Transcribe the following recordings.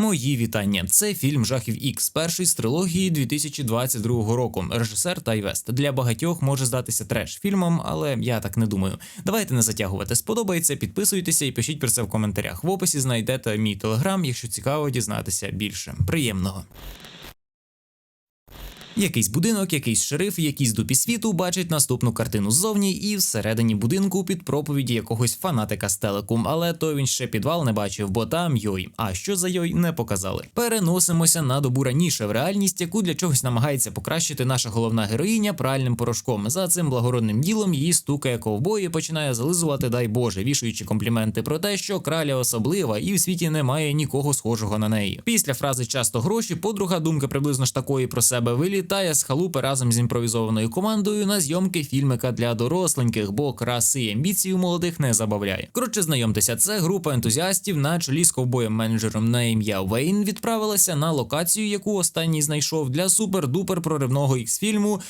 Мої вітання. Це фільм Жахів Ікс, перший з трилогії 2022 року. Режисер Тайвест Для багатьох може здатися треш фільмом, але я так не думаю. Давайте не затягувати. Сподобається, підписуйтеся і пишіть про це в коментарях. В описі знайдете мій телеграм, якщо цікаво дізнатися більше. Приємного. Якийсь будинок, якийсь шериф, якийсь дупі світу бачить наступну картину ззовні і всередині будинку під проповіді якогось фанатика з телеку, але то він ще підвал не бачив, бо там йой. А що за йой не показали. Переносимося на добу раніше в реальність, яку для чогось намагається покращити наша головна героїня пральним порошком. За цим благородним ділом її стукає ковбой починає зализувати, дай Боже, вішуючи компліменти про те, що краля особлива і в світі немає нікого схожого на неї. Після фрази часто гроші, подруга думка приблизно ж такої про себе вилітає з халупи разом з імпровізованою командою на зйомки фільмика для доросленьких, бо краси і амбіції у молодих не забавляє. Коротше, знайомтеся, це група ентузіастів на чолі з ковбоєм-менеджером на ім'я Вейн відправилася на локацію, яку останній знайшов для супер-дупер проривного ікс-фільму.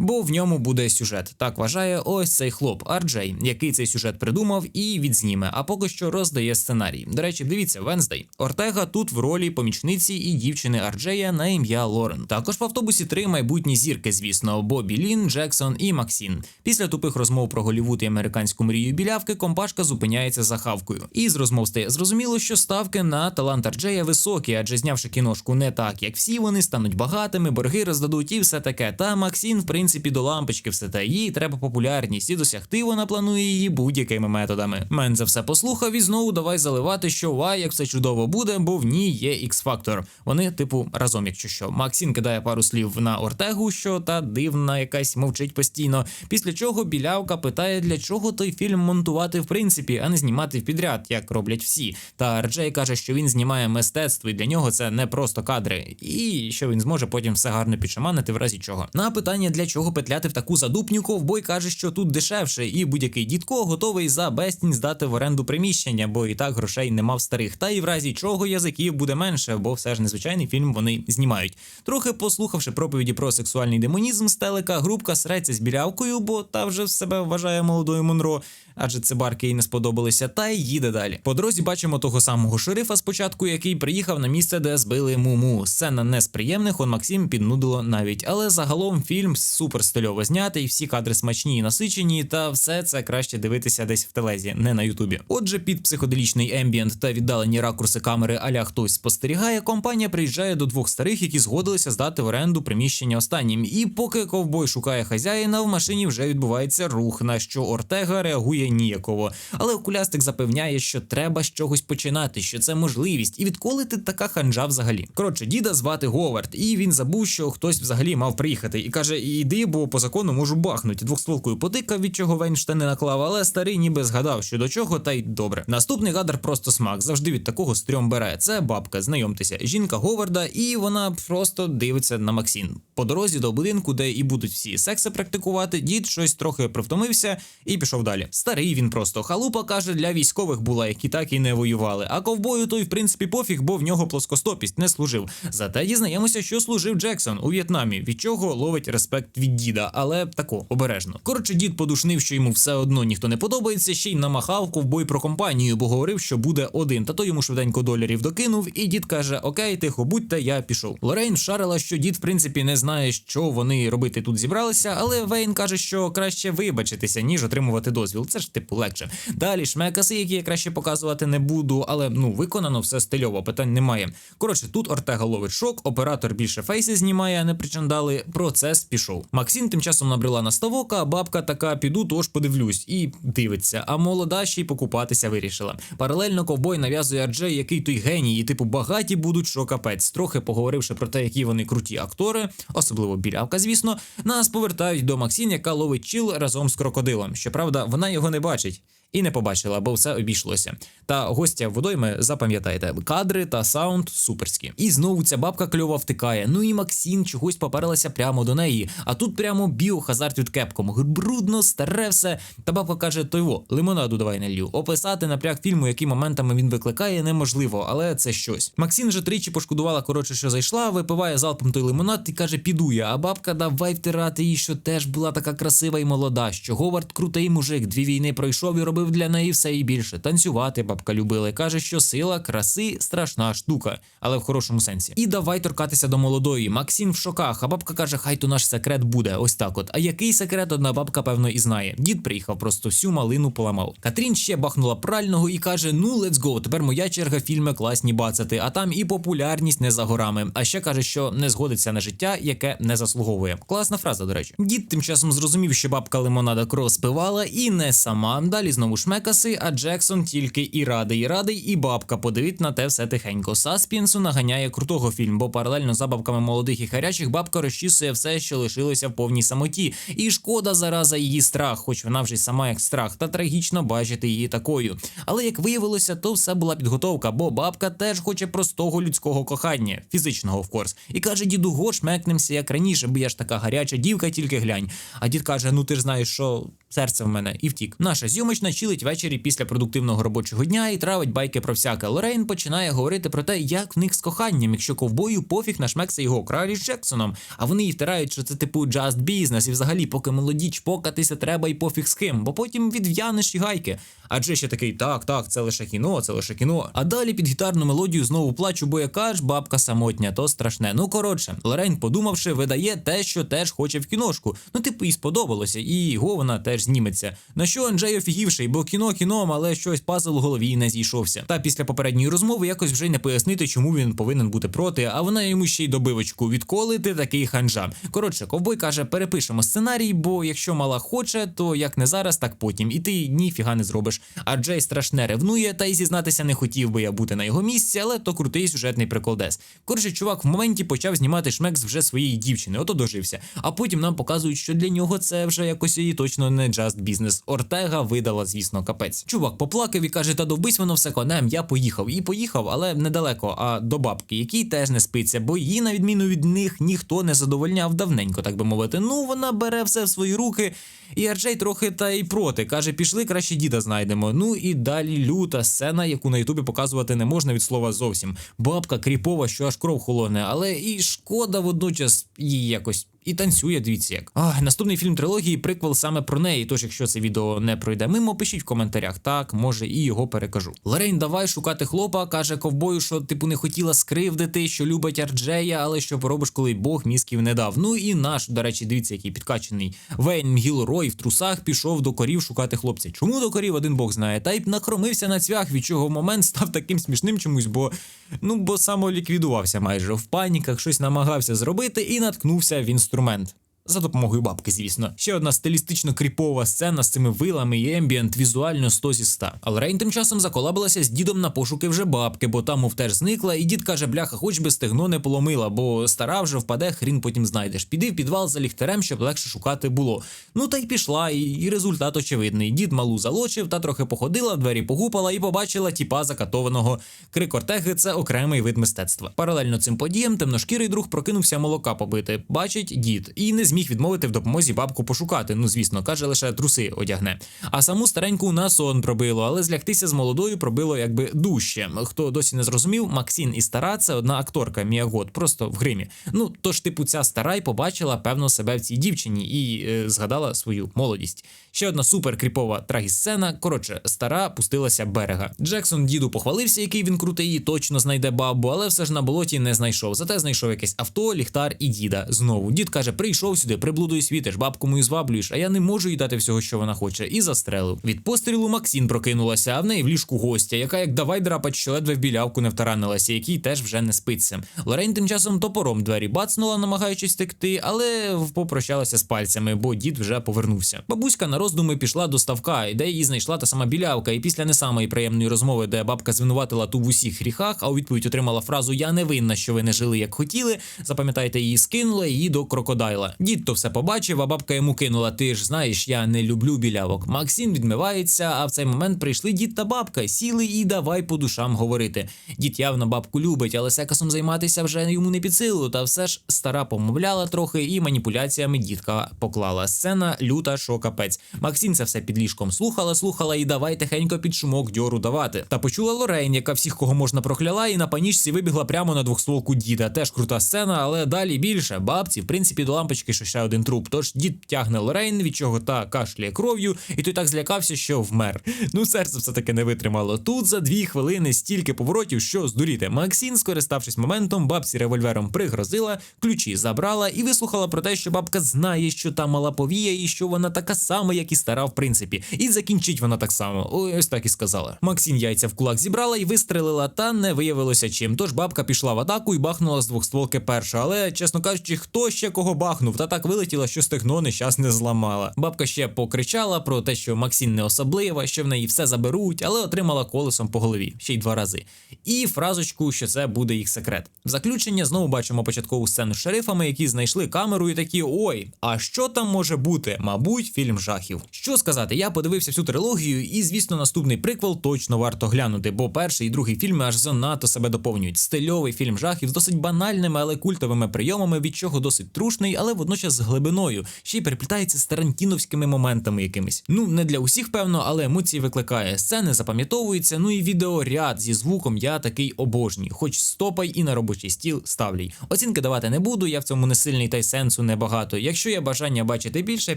Бо в ньому буде сюжет. Так вважає ось цей хлоп Арджей, який цей сюжет придумав і відзніме, а поки що роздає сценарій. До речі, дивіться, Венздей. Ортега тут в ролі помічниці і дівчини Арджея на ім'я Лорен. Також в автобусі три майбутні зірки, звісно, Бобі Лін, Джексон і Максін. Після тупих розмов про Голівуд і американську мрію білявки компашка зупиняється за хавкою. І з розмов стає зрозуміло, що ставки на талант Арджея високі, адже знявши кіношку не так, як всі, вони стануть багатими, борги роздадуть і все таке. Та Максін, в принципі принципі, до лампочки все те. Їй треба популярність і досягти вона планує її будь-якими методами. Мен за все послухав і знову давай заливати, що вай, як все чудово буде, бо в ній є X-фактор. Вони, типу, разом, якщо що. Максін кидає пару слів на Ортегу, що та дивна якась мовчить постійно. Після чого білявка питає, для чого той фільм монтувати в принципі, а не знімати в підряд, як роблять всі. Та Рджей каже, що він знімає мистецтво, і для нього це не просто кадри, і що він зможе потім все гарно підшаманити в разі чого. На питання для чого чого петляти в таку задупню, ковбой каже, що тут дешевше, і будь-який дідко готовий за безцінь здати в оренду приміщення, бо і так грошей не мав старих. Та і в разі чого язиків буде менше, бо все ж незвичайний фільм вони знімають. Трохи послухавши проповіді про сексуальний демонізм стелика групка среться з білявкою, бо та вже в себе вважає молодою Монро, адже це барки їй не сподобалися, та й їде далі. По дорозі бачимо того самого шерифа спочатку, який приїхав на місце, де збили муму. Сцена не з приємних, он Максим піднудило навіть, але загалом фільм супер стильово знятий, всі кадри смачні і насичені, та все це краще дивитися десь в телезі, не на Ютубі. Отже, під психоделічний ембієнт та віддалені ракурси камери, аля хтось спостерігає. Компанія приїжджає до двох старих, які згодилися здати в оренду приміщення останнім. І поки ковбой шукає хазяїна, в машині вже відбувається рух, на що Ортега реагує ніяково. Але окулястик запевняє, що треба з чогось починати, що це можливість. І відколи ти така ханжа взагалі? Коротше, діда звати Говард, і він забув, що хтось взагалі мав приїхати, і каже: Іди, бо по закону можу бахнути. Двохстволкою потикав, від чого Вейнштейн не наклав, але старий ніби згадав, що до чого, та й добре. Наступний гадар просто смак. Завжди від такого стрьом бере. Це бабка, знайомтеся, жінка Говарда, і вона просто дивиться на Максін. По дорозі до будинку, де і будуть всі секси практикувати, дід щось трохи привтомився і пішов далі. Старий він просто халупа каже, для військових була, які так і не воювали. А ковбою той, в принципі, пофіг, бо в нього плоскостопість не служив. Зате дізнаємося, що служив Джексон у В'єтнамі, від чого ловить респект від діда, але тако обережно. Коротше, дід подушнив, що йому все одно ніхто не подобається, ще й намахав ковбой про компанію, бо говорив, що буде один. Та то йому швиденько доларів докинув, і дід каже: Окей, тихо, будьте, я пішов. Лорейн шарила, що дід, в принципі, не знає, що вони робити тут зібралися, але Вейн каже, що краще вибачитися, ніж отримувати дозвіл. Це ж типу легше. Далі шмекаси, які я краще показувати не буду, але ну виконано все стильово, питань немає. Коротше, тут Ортега ловить шок, оператор більше фейси знімає, а не причандали. Процес пішов. Максим тим часом набрела на ставок, а бабка така піду, тож подивлюсь, і дивиться. А молода ще й покупатися вирішила. Паралельно ковбой нав'язує Арджей, який той геній, і типу багаті будуть, що капець. Трохи поговоривши про те, які вони круті актори, особливо білявка, звісно, нас повертають до Максін, яка ловить чіл разом з крокодилом. Щоправда, вона його не бачить. І не побачила, бо все обійшлося. Та гостя водойми, запам'ятайте, кадри та саунд суперські. І знову ця бабка кльова втикає. Ну і Максін чогось поперлася прямо до неї. А тут прямо біохазард від кепком. Брудно, старе все. Та бабка каже: той во, лимонаду давай налью. Описати напряг фільму, який моментами він викликає, неможливо, але це щось. Максін вже тричі пошкодувала, коротше, що зайшла, випиває залпом той лимонад і каже, піду я. А бабка давай втирати їй, що теж була така красива і молода. Що Говард крутий мужик, дві війни пройшов і робив робив для неї все і більше. Танцювати бабка любила каже, що сила краси страшна штука, але в хорошому сенсі. І давай торкатися до молодої. Максим в шоках. А бабка каже, хай то наш секрет буде. Ось так. От. А який секрет одна бабка, певно, і знає. Дід приїхав, просто всю малину поламав. Катрін ще бахнула прального і каже: Ну, let's go, Тепер моя черга фільми класні бацати. А там і популярність не за горами. А ще каже, що не згодиться на життя, яке не заслуговує. Класна фраза, до речі. Дід тим часом зрозумів, що бабка лимонада кров спивала, і не сама. Далі знову шмекаси, а Джексон тільки і радий, і радий, і бабка подивить на те все тихенько. Саспінсу наганяє крутого фільм, бо паралельно за бабками молодих і харячих бабка розчісує все, що лишилося в повній самоті. І шкода зараза її страх, хоч вона вже й сама як страх, та трагічно бачити її такою. Але як виявилося, то все була підготовка, бо бабка теж хоче простого людського кохання, фізичного, в корс. І каже: діду, го шмекнемося, як раніше, бо я ж така гаряча дівка, тільки глянь. А дід каже: Ну ти ж знаєш, що серце в мене і втік. Наша зйомочна чилить ввечері після продуктивного робочого дня і травить байки про всяке. Лорейн починає говорити про те, як в них з коханням, якщо ковбою пофіг на шмекса його кралі з Джексоном. А вони їй втирають, що це типу just business, і взагалі, поки молоді чпокатися треба і пофіг з ким, бо потім відв'янеш і гайки. Адже ще такий, так, так, це лише кіно, це лише кіно. А далі під гітарну мелодію знову плачу, бо яка ж бабка самотня, то страшне. Ну коротше, Лорейн, подумавши, видає те, що теж хоче в кіношку. Ну, типу, їй сподобалося, і його вона теж зніметься. На що Анджей офігівший, бо кіно кіном, але щось пазл у голові не зійшовся. Та після попередньої розмови якось вже й не пояснити, чому він повинен бути проти, а вона йому ще й добивочку. Відколи ти такий ханжа? Коротше, ковбой каже, перепишемо сценарій, бо якщо мала хоче, то як не зараз, так потім. І ти ніфіга не зробиш. А Джей страшне ревнує, та й зізнатися не хотів би я бути на його місці, але то крутий сюжетний приколдес. Коротше, чувак в моменті почав знімати шмекс вже своєї дівчини, ото дожився. А потім нам показують, що для нього це вже якось і точно не just бізнес. Ортега видала, звісно, капець. Чувак поплакав і каже: Та довбись воно все конем, я поїхав. І поїхав, але недалеко, а до бабки, який теж не спиться, бо її, на відміну від них, ніхто не задовольняв давненько, так би мовити. Ну вона бере все в свої руки. І Арджей трохи та й проти. Каже, пішли краще діда знайдемо. Ну і далі люта сцена, яку на Ютубі показувати не можна від слова зовсім. Бабка кріпова, що аж кров холоне, але і шкода водночас їй якось. І танцює, дивіться як. А, наступний фільм трилогії приквел саме про неї. Тож, якщо це відео не пройде мимо, пишіть в коментарях. Так, може, і його перекажу. Лорейн, давай шукати хлопа, каже ковбою, що типу не хотіла скривдити, що любить Арджея, але що поробиш, коли Бог мізків не дав. Ну і наш, до речі, дивіться, який підкачений Вейн Гілрой в трусах пішов до корів шукати хлопця. Чому до корів один Бог знає? Та й накромився на цвях, від чого момент став таким смішним чомусь, бо ну бо самоліквідувався майже в паніках, щось намагався зробити і наткнувся в інструмент. instrument. За допомогою бабки, звісно. Ще одна стилістично кріпова сцена з цими вилами і ембієнт візуально 100 зі 100. Але Рейн тим часом заколабилася з дідом на пошуки вже бабки, бо там мов теж зникла, і дід каже, бляха, хоч би стегно не поломила, бо стара вже впаде, хрін потім знайдеш. Піди в підвал за ліхтарем, щоб легше шукати було. Ну та й пішла, і, і результат очевидний. Дід малу залочив та трохи походила, двері погупала і побачила тіпа закатованого. Крик Ортеги – це окремий вид мистецтва. Паралельно цим подіям темношкірий друг прокинувся молока побити. Бачить дід і не зміг відмовити в допомозі бабку пошукати. Ну звісно, каже, лише труси одягне. А саму стареньку на сон пробило, але злягтися з молодою пробило якби дужче. Хто досі не зрозумів, Максін і стара це одна акторка Міагот, просто в гримі. Ну тож, типу, ця стара й побачила певно себе в цій дівчині і е, згадала свою молодість. Ще одна супер кріпова трагісцена. Коротше, стара пустилася берега. Джексон діду похвалився, який він крутий, точно знайде бабу, але все ж на болоті не знайшов. Зате знайшов якесь авто, ліхтар і діда. Знову дід каже: прийшов сюди, приблудою світиш, бабку мою зваблюєш, а я не можу їй дати всього, що вона хоче, і застрелив. Від пострілу Максін прокинулася, а в неї в ліжку гостя, яка як давай драпать, що ледве в білявку не втаранилася, який теж вже не спиться. Лорень тим часом топором двері бацнула, намагаючись втекти, але попрощалася з пальцями, бо дід вже повернувся. Бабуська на роздуми пішла до ставка, де її знайшла та сама білявка, і після не самої приємної розмови, де бабка звинуватила ту в усіх гріхах, а у відповідь отримала фразу Я не винна, що ви не жили як хотіли. Запам'ятайте, її скинула її до крокодайла. Дід то все побачив, а бабка йому кинула: Ти ж знаєш, я не люблю білявок. Максим відмивається, а в цей момент прийшли дід та бабка, сіли і давай по душам говорити. Дід явно бабку любить, але секасом займатися вже йому не під силу. Та все ж стара помовляла трохи і маніпуляціями дідка поклала. Сцена люта, що капець. Максим це все під ліжком слухала, слухала і давай тихенько під шумок дьору давати. Та почула Лорейн, яка всіх, кого можна прокляла, і на панічці вибігла прямо на двохстволку діда. Теж крута сцена, але далі більше. Бабці, в принципі, до лампочки пізніше ще один труп. Тож дід тягне Лорейн, від чого та кашляє кров'ю, і той так злякався, що вмер. Ну, серце все таки не витримало. Тут за дві хвилини стільки поворотів, що здуріти. Максін, скориставшись моментом, бабці револьвером пригрозила, ключі забрала і вислухала про те, що бабка знає, що та мала повія, і що вона така сама, як і стара, в принципі. І закінчить вона так само. Ось так і сказала. Максін яйця в кулак зібрала і вистрелила, та не виявилося чим. Тож бабка пішла в атаку і бахнула з двохстволки перша. Але, чесно кажучи, хто ще кого бахнув, та так вилетіла, що стегно нещасне зламала. Бабка ще покричала про те, що Максін не особлива, що в неї все заберуть, але отримала колесом по голові ще й два рази. І фразочку, що це буде їх секрет. В заключення знову бачимо початкову сцену з шерифами, які знайшли камеру і такі: ой, а що там може бути? Мабуть, фільм жахів. Що сказати, я подивився всю трилогію, і звісно, наступний приквел точно варто глянути, бо перший і другий фільми аж занадто себе доповнюють. Стильовий фільм жахів з досить банальними, але культовими прийомами, від чого досить трушний, але водночас з глибиною, ще й переплітається з тарантіновськими моментами якимись. Ну не для усіх, певно, але емоції викликає. Сцени запам'ятовуються. Ну і відеоряд зі звуком я такий обожнюю. Хоч стопай і на робочий стіл ставлій. Оцінки давати не буду, я в цьому не сильний та й сенсу небагато. Якщо є бажання бачити більше,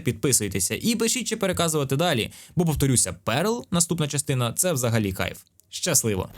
підписуйтеся і пишіть чи переказувати далі. Бо повторюся, перл, наступна частина це взагалі кайф. Щасливо!